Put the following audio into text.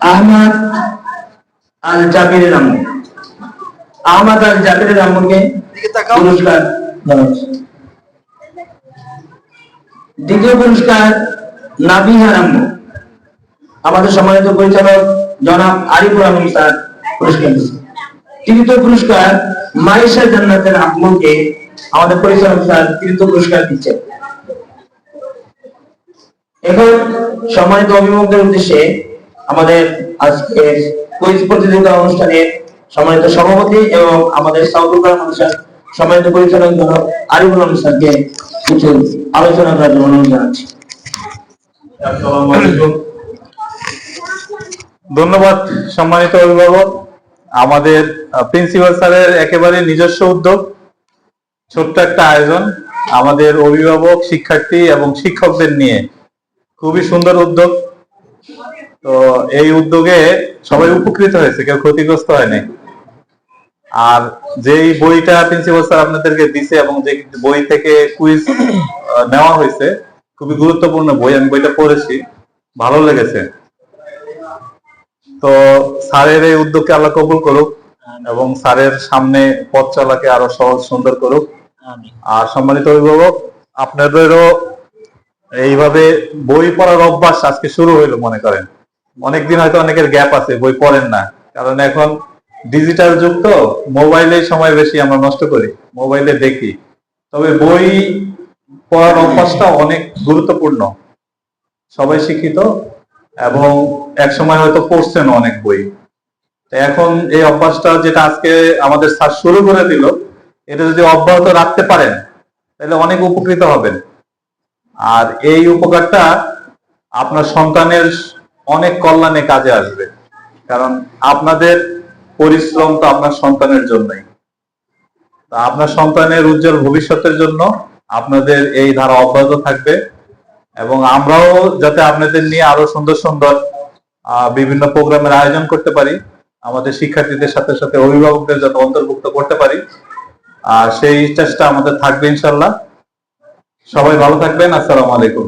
আহমদ আল জাবিরের আম্মু। আহমদ আল জাবিরের আম্মুকে পুরস্কার দেওয়া দ্বিতীয় পুরস্কার নাবিহার আম্মু। আমাদের সম্মানিত পরিচালক জনাব আরিফুর রহমান স্যার পুরস্কার দিচ্ছেন তৃতীয় পুরস্কার মাইশা জান্নাতের আম্মুকে আমাদের পরিচালক স্যার তৃতীয় পুরস্কার দিচ্ছেন এখন সম্মানিত অভিভাবকদের উদ্দেশ্যে আমাদের আজকে কুইজ প্রতিযোগিতা অনুষ্ঠানে সম্মানিত সভাপতি এবং আমাদের স্যার সম্মানিত পরিচালক জনাব আরিফুল স্যারকে কিছু আলোচনা করার জন্য অনুরোধ জানাচ্ছি। ধন্যবাদ সম্মানিত অভিভাবক। আমাদের প্রিন্সিপাল স্যারের একেবারে নিজস্ব উদ্যোগ। ছোট্ট একটা আয়োজন। আমাদের অভিভাবক, শিক্ষার্থী এবং শিক্ষকদের নিয়ে। খুবই সুন্দর উদ্যোগ। তো এই উদ্যোগে সবাই উপকৃত হয়েছে কেউ ক্ষতিগ্রস্ত হয়নি। আর যেই বইটা প্রিন্সিপাল স্যার আপনাদেরকে দিছে এবং যে বই থেকে কুইজ নেওয়া হয়েছে খুবই গুরুত্বপূর্ণ বই আমি বইটা পড়েছি ভালো লেগেছে। তো স্যারের এই উদ্যোগকে আল্লাহ কবুল করুক এবং স্যারের সামনে পথ চলাকে আরও সহজ সুন্দর করুক। আর সম্মানিত অভিভাবক আপনাদেরও এইভাবে বই পড়ার অভ্যাস আজকে শুরু হইল মনে করেন। অনেকদিন হয়তো অনেকের গ্যাপ আছে, বই পড়েন না। কারণ এখন ডিজিটাল যুগ তো মোবাইলে সময় বেশি আমরা নষ্ট করি মোবাইলে দেখি। তবে বই পড়ার অভ্যাসটা অনেক গুরুত্বপূর্ণ। সবাই শিক্ষিত এবং এক সময় হয়তো পড়ছেন অনেক বই। এখন এই অভ্যাসটা যেটা আজকে আমাদের স্যার শুরু করে দিল, এটা যদি অব্যাহত রাখতে পারেন, তাহলে অনেক উপকৃত হবেন। আর এই উপকারটা আপনার সন্তানের অনেক কল্যাণে কাজে আসবে। কারণ আপনাদের পরিশ্রম তো আপনার সন্তানের জন্যই। আপনার সন্তানের উজ্জ্বল ভবিষ্যতের জন্য আপনাদের এই ধারা অব্যাহত থাকবে এবং আমরাও যাতে আপনাদের নিয়ে আরও সুন্দর সুন্দর বিভিন্ন প্রোগ্রামের আয়োজন করতে পারি, আমাদের শিক্ষার্থীদের সাথে সাথে অভিভাবকদের যাতে অন্তর্ভুক্ত করতে পারি আর সেই চেষ্টা আমাদের থাকবে ইনশাল্লাহ সবাই ভালো থাকবেন, আসসালামু আলাইকুম।